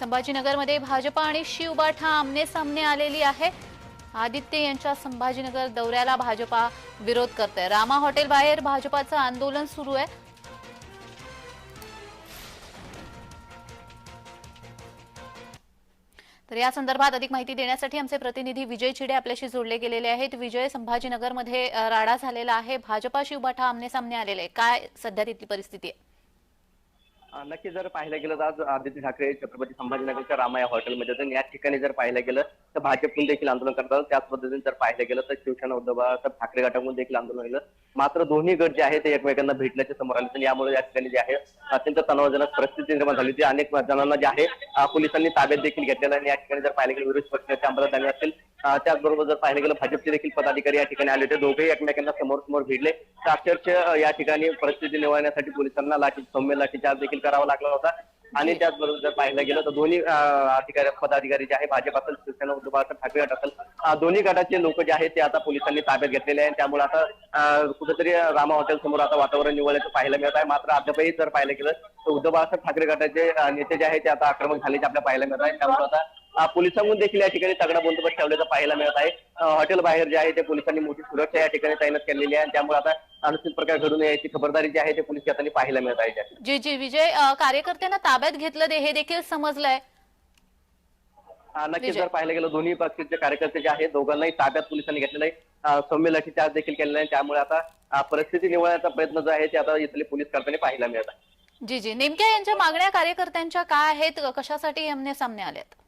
संभाजीनगरमध्ये भाजपा आणि शिवबाठा आमने सामने आलेली आहे. आदित्य यांच्या संभाजीनगर दौऱ्याला भाजपा विरोध करते रामा हॉटेल बाहेर भाजपाचं आंदोलन सुरू आहे. तर या संदर्भात अधिक माहिती देण्यासाठी आमचे प्रतिनिधी विजय चिडे आपल्याशी जोडले गेलेले आहेत. विजय संभाजीनगरमध्ये राडा झालेला आहे. भाजपा शिवबाठा आमने सामने आलेले आहे. काय सध्या तिथली परिस्थिती आहे? नक्की जर पाहिलं गेलं तर आज आदित्य ठाकरे छत्रपती संभाजीनगरच्या रामाया हॉटेलमध्ये तर या ठिकाणी जर पाहिलं गेलं तर भाजपकडून देखील आंदोलन करतात. त्याच पद्धतीने जर पाहिलं गेलं तर शिवसेना उद्धव बाळासाहेब ठाकरे गटाकडून देखील आंदोलन केलं मात्र दोन्ही गट जे आहे ते एकमेकांना भेटण्याचे समोर आले. तर यामुळे या ठिकाणी जे आहे अत्यंत तणावजनक परिस्थिती निर्माण झाली होती. अनेक जणांना जे आहे पोलिसांनी ताब्यात देखील घेतलेलं आणि या ठिकाणी जर पाहिलं गेलं विरोधी पक्षाचे अंमलात असतील त्याचबरोबर जर पाहिलं गेलं भाजपचे देखील पदाधिकारी या ठिकाणी आले होते. दोघेही एकमेकांना समोर समोर भिडले. तर अक्षरशः या ठिकाणी परिस्थिती निवडण्यासाठी पोलिसांना लाठी सौम्य लाठीचार्ज देखील करावा लागला होता. आणि त्याचबरोबर जर पाहायला गेलं तर दोन्ही अधिकारी पदाधिकारी जे आहे भाजप असेल शिवसेना उद्धव बाळासाहेब ठाकरे गट असेल दोन्ही गटाचे लोक जे आहेत ते आता पोलिसांनी ताब्यात घेतलेले आहेत. त्यामुळे आता कुठेतरी रामा हॉटेल समोर आता वातावरण निवडल्याचं पाहायला मिळत आहे. मात्र अद्यापही जर पाहायला गेलं तर उद्धव बाळासाहेब ठाकरे गटाचे नेते जे आहेत ते आता आक्रमक झाल्याचे आपल्याला पाहायला मिळत आहे. त्यामुळे आता पोलिसांकडून देखील या ठिकाणी तगडा बंदोबस्त ठेवल्याचं पाहायला मिळत आहे. हॉटेल बाहेर जे आहे ते पोलिसांनी मोठी सुरक्षा या ठिकाणी तैनात केलेली आहे. त्यामुळे आता अनुचित प्रकार घडू नये याची खबरदारी जी आहे ते पोलीस हाताने पाहायला मिळत आहे. जी जी विजय कार्यकर्त्यांना ताब्यात घेतलं दे हे देखील समजलंय. नक्कीच. जर पाहिलं गेलं दोन्ही पक्षाचे कार्यकर्ते जे आहेत दोघांनाही ताब्यात पोलिसांनी घेतलेलं आहे. सौम्य लाठीचार्ज देखील केलेला आहे त्यामुळे आता परिस्थिती निवडण्याचा प्रयत्न जो आहे ते आता इथले पोलीस करताना पाहायला मिळत आहे. जी जी. नेमक्या यांच्या मागण्या कार्यकर्त्यांच्या काय आहेत? कशासाठी सामने आल्यात अं,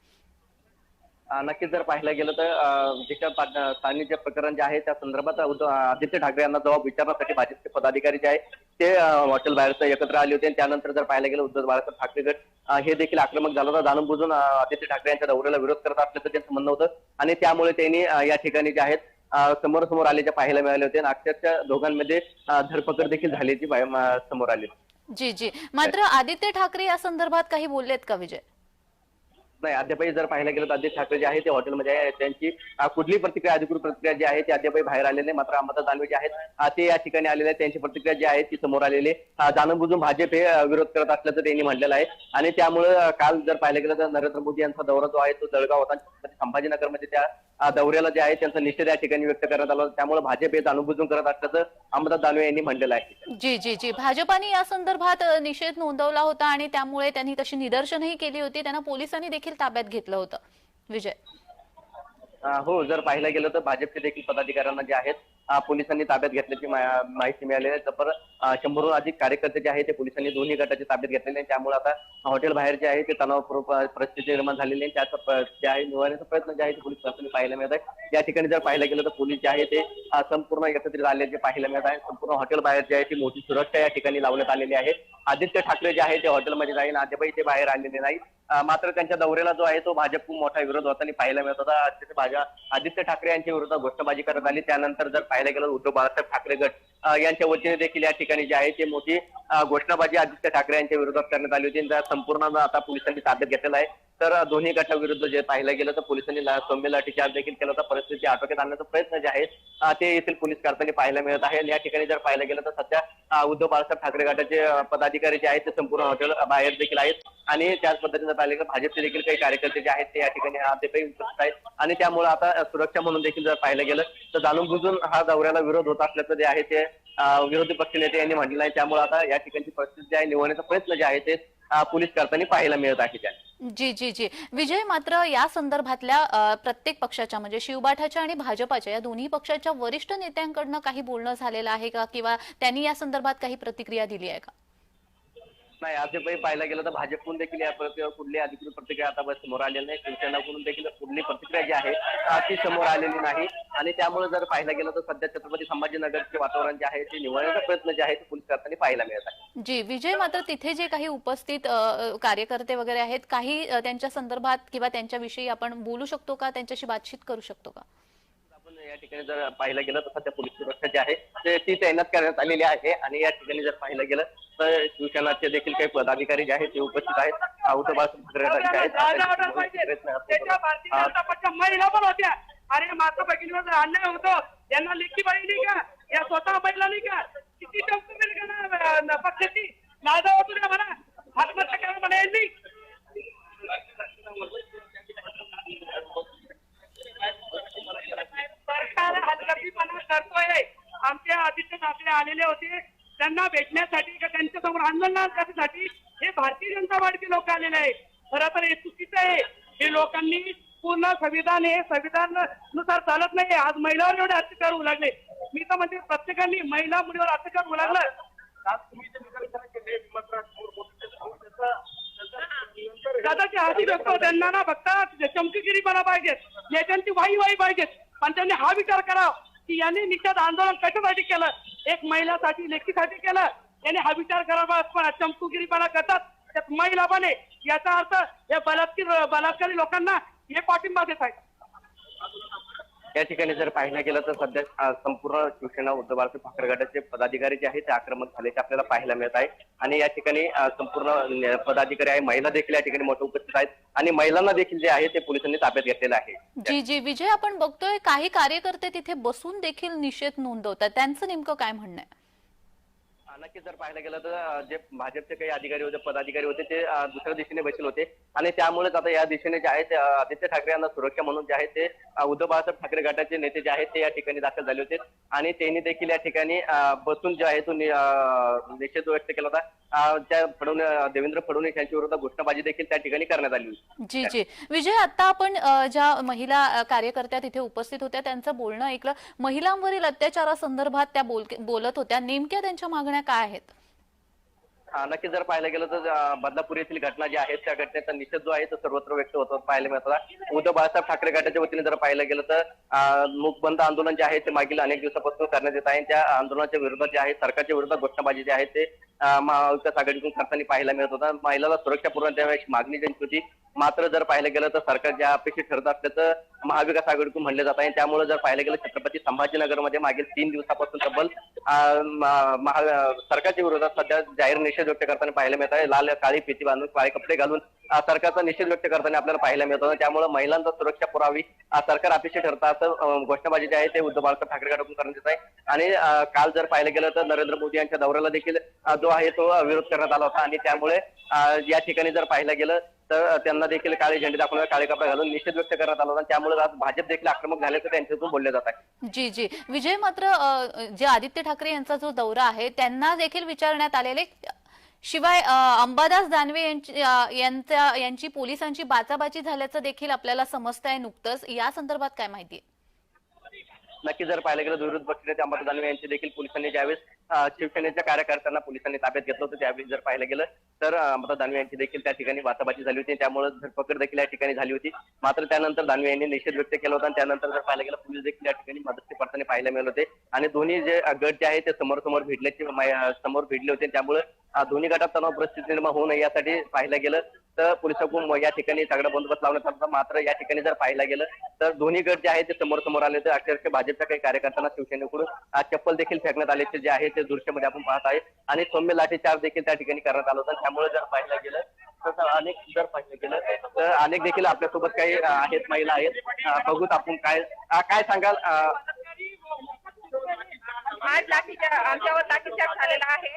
नक्कीच जर पाहिलं गेलं तर जे काय स्थानिक जे प्रकरण जे आहे त्या संदर्भात आदित्य ठाकरे यांना जबाब विचारण्यासाठी भाजपचे पदाधिकारी जे आहे ते हॉटेल बाहेरचं एकत्र आले होते. आणि त्यानंतर जर पाहिलं गेलं उद्धव बाळासाहेब ठाकरे गट हे देखील आक्रमक झालं होतं. जाणून बुजून आदित्य ठाकरे यांच्या दौऱ्याला विरोध करत असल्याचं त्यांचं म्हणणं होतं. आणि त्यामुळे त्यांनी या ठिकाणी जे आहेत समोर समोर आले जे पाहायला मिळाले होते. आणि अक्षरशः दोघांमध्ये धरपकड देखील झाल्याची समोर आली जी जी. मात्र आदित्य ठाकरे या संदर्भात काही बोललेत का विजय? नाही. अद्यापही जर पाहायला गेलं तर आदित्य ठाकरे जे आहे ते हॉटेलमध्ये आहे. त्यांची कुठली प्रतिक्रिया अधिकृत प्रतिक्रिया जी आहे ती अद्यापही बाहेर आलेली नाही. मात्र अंबादास दानवे जे आहेत ते या ठिकाणी आलेले आहेत. त्यांची प्रतिक्रिया जी आहे ती समोर आलेली जाणून बुजून भाजप हे विरोध करत असल्याचं त्यांनी म्हटलेलं आहे. आणि त्यामुळे काल जर पाहिलं गेलं तर नरेंद्र मोदी यांचा दौरा जो आहे तो जळगाव होता. संभाजीनगरमध्ये त्या दौऱ्याला जे आहे त्यांचा निषेध या ठिकाणी व्यक्त करण्यात आला त्यामुळे भाजप हे जाणूनबुजून करत असल्याचं अमृता दानवे यांनी म्हटलेलं आहे. जी जी जी. भाजपाने या संदर्भात निषेध नोंदवला होता आणि त्यामुळे त्यांनी तशी निदर्शनही केली होती. त्यांना पोलिसांनी देखील ताब्यात घेतलं होतं. विजय. हो जर पाहिलं गेलं तर भाजपचे देखील पदाधिकाऱ्यांना जे आहेत. पोलिसांनी ताब्यात घेतल्याची माहिती मिळालेली आहे. तर शंभरहून अधिक कार्यकर्ते जे आहेत ते पोलिसांनी दोन्ही गटाचे ताब्यात घेतलेले आहेत. त्यामुळे आता हॉटेल बाहेर जे आहे ते तणाव परिस्थिती निर्माण झालेली आहे. त्याचा जे आहे निवारण्याचा प्रयत्न जे आहे ते पोलीस प्रशासनाने पाहायला मिळत आहे. या ठिकाणी जर पाहिलं गेलं तर पोलीस जे आहे ते संपूर्ण एकत्रित आलेले पाहायला मिळत आहे संपूर्ण हॉटेल बाहेर जे आहे ती मोठी सुरक्षा या ठिकाणी लावण्यात आलेली आहे. आदित्य ठाकरे जे आहे ते हॉटेलमध्ये जाईन अद्यापही ते बाहेर आलेले नाही मात्र त्यांच्या दौऱ्याला जो आहे तो भाजप खूप मोठा विरोध होताना पाहायला मिळत होता. भाजप आदित्य ठाकरे यांच्या विरोधात घोषणाबाजी करण्यात आली. त्यानंतर जर पाहायला गेलं उद्धव बाळासाहेब ठाकरे गट. यांच्या वतीने देखील या ठिकाणी जे आहे ते मोठी घोषणाबाजी आदित्य ठाकरे यांच्या विरोधात करण्यात आली होती. संपूर्ण आता पोलिसांनी ताब्यात घेतलेला आहे. तर दोन्ही गटाविरुद्ध जे पाहिलं गेलं तर पोलिसांनी ला- सौम्य लाठीचार्ज देखील केला होता. परिस्थिती आटोक्यात आणण्याचा प्रयत्न जे आहे ते येथील पोलीस करताना पाहायला मिळत आहे. या ठिकाणी जर पाहिलं गेलं तर सध्या उद्धव बाळासाहेब ठाकरे गटाचे पदाधिकारी जे आहेत ते संपूर्ण हॉटेल बाहेर देखील आहेत. आणि त्याच पद्धतीने पाहिलं गेलं भाजपचे देखील काही कार्यकर्ते जे आहेत ते या ठिकाणी अद्यापही उपस्थित आहेत. आणि त्यामुळे आता सुरक्षा म्हणून देखील जर पाहिलं गेलं तर जाणून बुजून हा दौऱ्याला विरोध होत असल्याचं जे आहे ते विरोधी पक्षनेते यांनी म्हटलेलं आहे. त्यामुळे आता या ठिकाणची परिस्थिती जी आहे निवडण्याचा प्रयत्न जे आहे ते पोलीस करताना पाहायला मिळत आहे त्या. जी जी जी. विजय मात्र या संदर्भातल्या प्रत्येक पक्षाच्या म्हणजे शिवबाठाच्या आणि भाजपाच्या या दोन्ही पक्षाच्या वरिष्ठ नेत्यांकडनं काही बोलणं झालेलं आहे का? किंवा त्यांनी या संदर्भात काही प्रतिक्रिया दिली आहे का? नाही अद्यापही पाहायला गेलं तर भाजपकडून देखील या प्रति- कुठली अधिकृत प्रतिक्रिया आता समोर आलेली नाही. शिवसेनाकडून देखील कुठली प्रतिक्रिया जी आहे ती समोर आलेली नाही. आणि त्यामुळे जर पाहायला गेलं तर सध्या छत्रपती संभाजीनगरचे वातावरण जे आहे ते निवडण्याचा प्रयत्न जे आहे ते पोलीस करताना पाहायला मिळत आहे. जी विजय मात्र तिथे जे काही उपस्थित कार्यकर्ते वगैरे आहेत काही त्यांच्या संदर्भात किंवा त्यांच्याविषयी आपण बोलू शकतो का? त्यांच्याशी बातचीत करू शकतो का? आपण या ठिकाणी जर पाहिलं गेलं तर सध्या पोलीस सुरक्षा जी आहे ते तैनात करण्यात आलेली आहे. आणि या ठिकाणी जर पाहिलं गेलं शिवसेनाचे देखील काही पदाधिकारी जे आहेत ते उपस्थित आहेत. औतबासून पत्रकार महिला पण होत्या. अरे माता भगिनीवर अन्याय होतो. यांना लेखी बहिणी का? या स्वतः महिलांनी का? किती चौकशी पक्षाची? माझा होतो ना म्हणा. आत्महत्या करा म्हणा यांनी. सरकार हलगर्जीपणा करतोय. आमचे आधीचे दाखले आलेले होते. त्यांना भेटण्यासाठी का त्यांच्यासमोर आंदोलन करण्यासाठी हे भारतीय जनता पार्टी लोक आलेले आहे खरं तर हे चुकीचं आहे. हे लोकांनी पूर्ण संविधान हे संविधाननुसार चालत नाही. आज महिलावर एवढे अत्याचार होऊ लागले. मी तर म्हणते प्रत्येकाने महिला मुलीवर अत्याचार होऊ लागला. दादाची हाती व्यक्त त्यांना ना फक्त चमकीगिरीपणा पाहिजे नेत्यांची वाई वाई पाहिजेत. पण त्यांनी हा विचार करावा. की यांनी निषेध आंदोलन कशासाठी केलं? एक महिलासाठी लेखीसाठी केलं. यांनी हा विचार करावा पण चमकुगिरीपणा करतात. त्यात महिला पण आहे याचा अर्थ या बलात्कार बलात्कारी लोकांना हे पाठिंबा देत आहेत. या ठिकाणी जर पाहिलं गेलं तर सध्या संपूर्ण शिवसेना उद्धव बाळासाहेब ठाकरे गटाचे पदाधिकारी जे आहेत ते आक्रमक झाल्याचे आपल्याला पाहायला मिळत आहे. आणि या ठिकाणी संपूर्ण पदाधिकारी आहे महिला देखील या ठिकाणी मोठे उपस्थित आहेत. आणि महिलांना देखील जे आहे ते पोलिसांनी ताब्यात घेतलेलं आहे. जी जी विजय आपण बघतोय काही कार्यकर्ते तिथे बसून देखील निषेध नोंदवतात. त्यांचं नेमकं काय म्हणणं आहे? नक्कीच जर पाहायला गेलं तर जे भाजपचे काही अधिकारी होते पदाधिकारी होते ते दुसऱ्या दिशेने बसले होते. आणि त्यामुळेच आता या दिशेने जे आहेत आदित्य ठाकरे यांना सुरक्षा म्हणून जे आहे ते उद्धव बाळासाहेब ठाकरे गटाचे नेते जे आहेत ते या ठिकाणी दाखल झाले होते. आणि त्यांनी देखील या ठिकाणी बसून जे आहे तो निषेध व्यक्त केला होता. फडणवीस देवेंद्र फडणवीस यांच्या विरोधात घोषणाबाजी देखील त्या ठिकाणी करण्यात आली होती. जी जी. विजय आता आपण ज्या महिला कार्यकर्त्या तिथे उपस्थित होत्या त्यांचं बोलणं ऐकलं. महिलांवरील अत्याचारासंदर्भात त्या बोलत होत्या. नेमक्या त्यांच्या मागण्या काय आहेत? नक्की जर पाहायला गेलं तर बदलापूर येथील घटना ज्या आहेत त्या घटनेचा निषेध जो आहे तो सर्वत्र व्यक्त होतो पाहायला मिळतात उद्धव बाळासाहेब ठाकरे गटाच्या वतीने जर पाहायला गेलं तर मुखबंद आंदोलन जे आहे ते मागील अनेक दिवसापासून करण्यात येत आहे. त्या आंदोलनाच्या विरोधात जे आहे सरकारच्या विरोधात घोषणाबाजी जे आहे ते महाविकास आघाडीतून करताना पाहायला मिळत होता. महिलाला सुरक्षा पुरवण्यात मागणी त्यांची होती मात्र जर पाहिलं गेलं तर सरकार ज्या अपेक्षित ठरत असल्याचं महाविकास आघाडीतून म्हणलं जात आहे. त्यामुळे जर पाहिलं गेलं छत्रपती संभाजीनगरमध्ये मागील तीन दिवसापासून तब्बल अं, महा- सरकारच्या विरोधात सध्या जाहीर निषेध व्यक्त करताना पाहायला मिळत आहे. लाल काळी फिती बांधून काळे कपडे घालून सरकारचा निषेध व्यक्त करताना आपल्याला पाहायला मिळत त्यामुळे महिलांचा सुरक्षा पुरावी सरकार अपेक्षित ठरतात असं घोषणाबाजी जी आहे ते उद्धव बाळासाहेब ठाकरे करण्यात येत आहे. आणि काल जर पाहिलं गेलं तर नरेंद्र मोदी यांच्या दौऱ्याला देखील जो आहे तो विरोध करण्यात आला होता. आणि त्यामुळे या ठिकाणी जर पाहिलं गेलं तर त्यांना देखील काळे झेंडे दाखवून काळे कपडे घालून निषेध व्यक्त करण्यात आला होता. त्यामुळे आज भाजप देखील आक्रमक झाल्याचं त्यांच्यातून बोलले जात आहे. जी जी. विजय मात्र जे आदित्य ठाकरे यांचा जो दौरा आहे त्यांना देखील विचारण्यात आलेले शिवाय अंबादास दानवे यांची यांच्या यांची पोलिसांची बाचाबाची झाल्याचं देखील आपल्याला समजत आहे नुकतंच. या संदर्भात काय माहिती नक्की जर पाहायला गेलं तर विरोध अंबादास दानवे यांची देखील पोलिसांनी ज्यावेळेस शिवसेनेच्या कार्यकर्त्यांना पोलिसांनी ताब्यात घेतलं होतं त्यावेळी जर पाहिलं गेलं तर अं, दानवे यांची देखील त्या ठिकाणी वाताबाची झाली होती. त्यामुळे धरपकड देखील या ठिकाणी झाली होती. मात्र त्यानंतर दानवे यांनी निषेध व्यक्त केला होता आणि त्यानंतर जर पाहिलं गेलं पोलीस देखील या ठिकाणी मदत करताना पाहायला मिळाले होते. आणि दोन्ही जे गट जे आहे ते समोर समोर भिडल्याचे समोर भिडले होते. त्यामुळे दोन्ही गटात तणाव परिस्थिती निर्माण होऊ नये यासाठी पाहायला गेलं तर पोलिसांकडून या ठिकाणी सगळा बंदोबस्त लावण्यात आला मात्र या ठिकाणी जर पाहायला गेलं तर दोन्ही गट जे आहे ते समोर समोर आले तर अक्षरशः भाजपच्या काही कार्यकर्त्यांना शिवसेनेकडून चप्पल देखील फेकण्यात आल्याचे जे आहे ते दृश्यामध्ये आपण पाहत आहे. आणि सौम्य लाठीचार्ज देखील त्या ठिकाणी करण्यात आला होता. त्यामुळे जर पाहिलं गेलं तर अनेक जर पाहिलं गेलं तर अनेक देखील आपल्यासोबत काही आहेत महिला आहेत. बघूत आपण काय काय सांगाल? आज लाठीचार्ज आमच्यावर लाठीचार्ज झालेला आहे.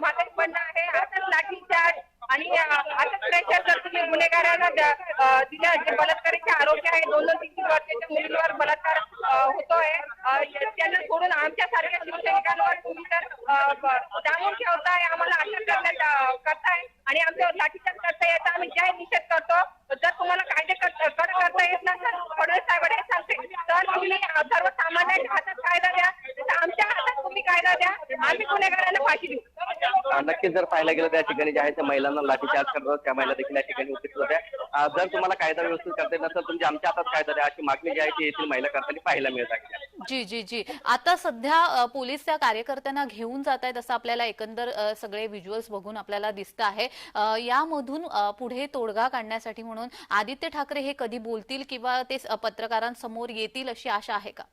माझं म्हणणं आहे. असंच लाठीचार्ज आणि असंच प्रेशर जर तुम्ही गुन्हेगारांना द्या- जे बलात्काराचे आरोपी आहे दोन दोन तीन तीन वर्षाच्या मुलींवर बलात्कार होतोय. त्यांना सोडून आमच्यासारख्या शिवसैनिकांवर तुम्ही तर अं, ठेवताय आम्हाला अटक करण्यात करताय. आणि आमच्यावर लाठीचार्ज करता येतं आम्ही जाहीर निषेध करतो जर तुम्हाला कायदे कर- कडक करता येत नसेल फडणवीस साहेबांनी सांगते तर तुम्ही अं, सर्वसामान्यांच्या हातात कायदा द्या तसं आमच्या हातात तुम्ही कायदा द्या आम्ही गुन्हेगारांना फाशी देऊ अं, नक्कीच जर पाहायला गेलं त्या ठिकाणी जे आहे त्या महिलांना लाठीचार्ज करतात त्या महिला देखील या ठिकाणी उपस्थित होत्या. जर तुम्हाला कायदा व्यवस्थित करता येत नसेल तुमच्या आमच्या हातात कायदा द्या अशी मागणी जी आहे ती येथील महिला करताना पाहायला मिळत आहे. जी जी जी. आता सध्या पोलीस त्या कार्यकर्त्यांना घेऊन जात आहेत असं आपल्याला एकंदर सगळे व्हिज्युअल्स बघून आपल्याला दिसतं आहे. यामधून पुढे तोडगा काढण्यासाठी म्हणून आदित्य ठाकरे हे कधी बोलतील किंवा ते पत्रकारांसमोर येतील अशी आशा आहे का?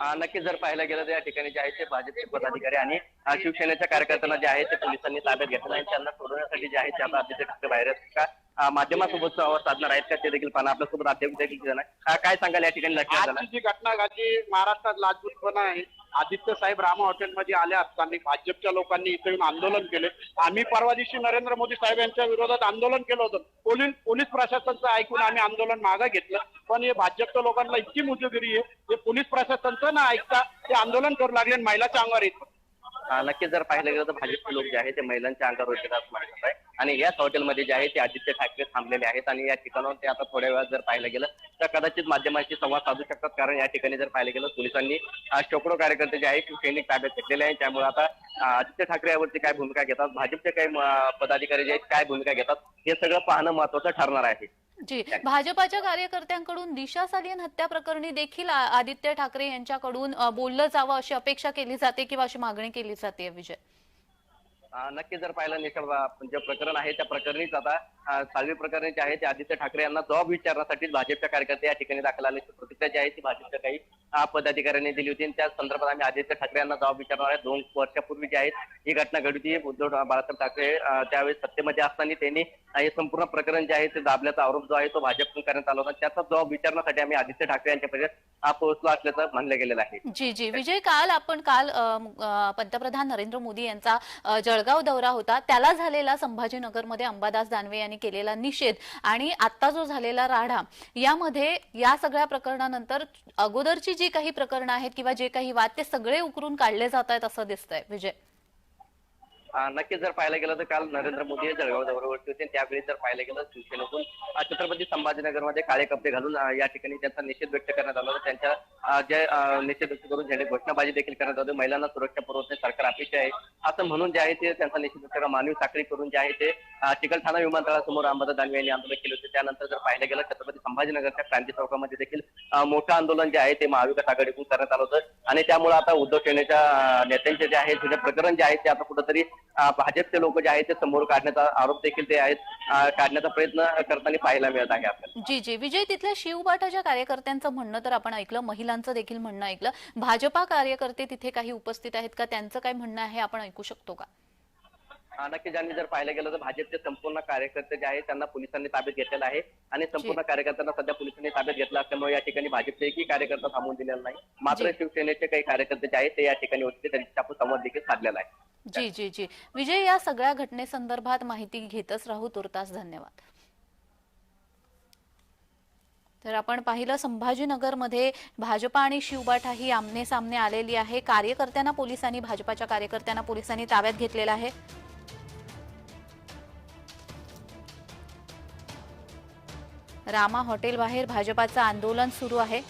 नक्कीच जर पाहायला गेलं तर या ठिकाणी जे आहे ते भाजपचे पदाधिकारी आणि शिवसेनेच्या कार्यकर्त्यांना जे आहे ते पोलिसांनी ताब्यात घेतलं आणि त्यांना सोडवण्यासाठी जे आहे ते आता आदित्य ठाकरे बाहेर का माध्यमासोबत संवाद साधणार आहेत का ते देखील पाहणं आपल्यासोबत अध्यक्ष देखील आहे. काय सांगाल या ठिकाणी लक्षात झालं आजची जी घटना घडली महाराष्ट्रात लाजबूतपणा आहे. आदित्य साहेब रामा हॉटेलमध्ये आले असताना भाजपच्या लोकांनी इथे येऊन आंदोलन केले. आम्ही परवा दिवशी नरेंद्र मोदी साहेब यांच्या विरोधात आंदोलन केलं होतं. पोलीस पोलीस प्रशासनाचं ऐकून आम्ही आंदोलन मागं घेतलं. पण हे भाजपच्या लोकांना इतकी मुजगिरी आहे ते पोलीस प्रशासनाचं ना ऐकता ते आंदोलन करू लागले आणि महिलाच्या अंगावर येत. नक्कीच जर पाहिलं गेलं तर भाजपचे लोक जे आहेत ते महिलांच्या अंगावर होते असं म्हणत आहे. आणि याच हॉटेलमध्ये जे आहे ते आदित्य ठाकरे थांबलेले आहेत आणि या ठिकाणावर ते आता थोड्या वेळात जर पाहिलं गेलं तर कदाचित माध्यमांशी संवाद साधू शकतात. कारण या ठिकाणी जर पाहिलं गेलं पोलिसांनी शेकडो कार्यकर्ते जे आहेत सैनिक ताब्यात घेतलेले आहेत. त्यामुळे आता आदित्य ठाकरे यावरती काय भूमिका घेतात? भाजपचे काही पदाधिकारी जे आहेत काय भूमिका घेतात? हे सगळं पाहणं महत्वाचं ठरणार आहे. जी भाजपाच्या कार्यकर्त्यांकडून दिशा सालियन हत्या प्रकरणी देखील आदित्य ठाकरे यांच्याकडून बोललं जावं अशी अपेक्षा केली जाते किंवा अशी मागणी केली जाते विजय? नक्कीच जर पाहिलं निखळ जे प्रकरण आहे त्या प्रकरणीच आता अं, साळवी प्रकरणी जे आहे ते आदित्य ठाकरे यांना जबाब विचारण्यासाठी भाजपच्या कार्यकर्ते या ठिकाणी दाखल आल्याची प्रतिक्रिया जी आहे ती भाजपच्या काही अं, पदाधिकाऱ्यांनी दिली होती. त्या संदर्भात आम्ही आदित्य ठाकरे यांना जबाब विचारणार आहे. दोन वर्षापूर्वी जी आहेत ही घटना घडली होती. उद्धव बाळासाहेब ठाकरे त्यावेळेस सत्तेमध्ये असताना त्यांनी हे संपूर्ण प्रकरण जे आहे ते दाबल्याचा आरोप जो आहे तो भाजपकडून करण्यात आला होता. त्याचा जबाब विचारण्यासाठी आम्ही आदित्य ठाकरे यांच्यापर्यंत अं, पोहोचलो असल्याचं म्हणलं गेलेलं आहे. जी जी. विजय काल आपण काल पंतप्रधान नरेंद्र मोदी यांचा जळगाव दौरा होता. त्याला झालेला संभाजीनगरमध्ये अंबादास दानवे यांनी केलेला निषेध आणि आता जो झालेला राढा यामध्ये या सगळ्या प्रकरणानंतर अगोदरची जी काही प्रकरणं आहेत किंवा जे काही वाद ते सगळे उकरून काढले जात आहेत असं दिसतंय विजय. नक्कीच जर पाहायला गेलं तर काल नरेंद्र मोदी हे जळगाव दौऱ्यावरती होते. त्यावेळी जर पाहायला गेलं शिवसेनेतून छत्रपती संभाजीनगरमध्ये काळे कपडे घालून या ठिकाणी त्यांचा निषेध व्यक्त करण्यात आला होता त्यांच्या जे निषेध व्यक्त करून झेंडे घोषणाबाजी देखील करण्यात आली महिलांना सुरक्षा पुरवणे सरकार अपेक्षा आहे. असं म्हणून जे आहे ते त्यांचा निषेध व्यक्त करा मानवी साखळी करून जे आहे ते चिकलठाणा विमानतळासमोर अंबादा दानवे यांनी आंदोलन केले होते. त्यानंतर जर पाहायला गेलं छत्रपती संभाजीनगरच्या क्रांती चौकामध्ये देखील मोठं आंदोलन जे आहे ते महाविकास आघाडीकडून करण्यात आलं होतं. आणि त्यामुळे आता उद्धव सेनेच्या नेत्यांचे जे आहे ते प्रकरण जे आहे ते आता कुठंतरी भाजपचे लोक जे आहेत ते समोर काढण्याचा आरोप देखील ते आहेत. काढण्याचा प्रयत्न करताना पाहायला मिळत आहे आपल्याला. जी जी. विजय तिथल्या शिवबाठाच्या कार्यकर्त्यांचं म्हणणं तर आपण ऐकलं महिलांचं देखील म्हणणं ऐकलं. भाजपा कार्यकर्ते तिथे काही उपस्थित आहेत का? त्यांचं काय म्हणणं आहे? आपण ऐकू शकतो का? नक्कीच आणि जर पाहायला गेलं तर भाजपचे संपूर्ण कार्यकर्ते जे आहेत त्यांना पोलिसांनी ताब्यात घेतलेलं आहे. आणि संपूर्ण कार्यकर्त्यांना सध्या पोलिसांनी ताब्यात घेतलं असल्यामुळे या ठिकाणी भाजपचे एकही कार्यकर्ता थांबून दिलेला नाही. मात्र. शिवसेनेचे काही कार्यकर्ते जे आहेत ते या ठिकाणी होते त्यांच्याशी आपण संवाद देखील साधलेला आहे. जी जी जी. विजय या सगळ्या घटनेसंदर्भात माहिती घेतच राहू तुर्तास धन्यवाद. तर आपण पाहिलं संभाजीनगरमध्ये भाजपा आणि शिवबाठा ही आमने सामने आलेली आहे. कार्यकर्त्यांना पोलिसांनी भाजपाच्या कार्यकर्त्यांना पोलिसांनी ताब्यात घेतलेलं आहे. रामा हॉटेलबाहेर भाजपाचं आंदोलन सुरू आहे.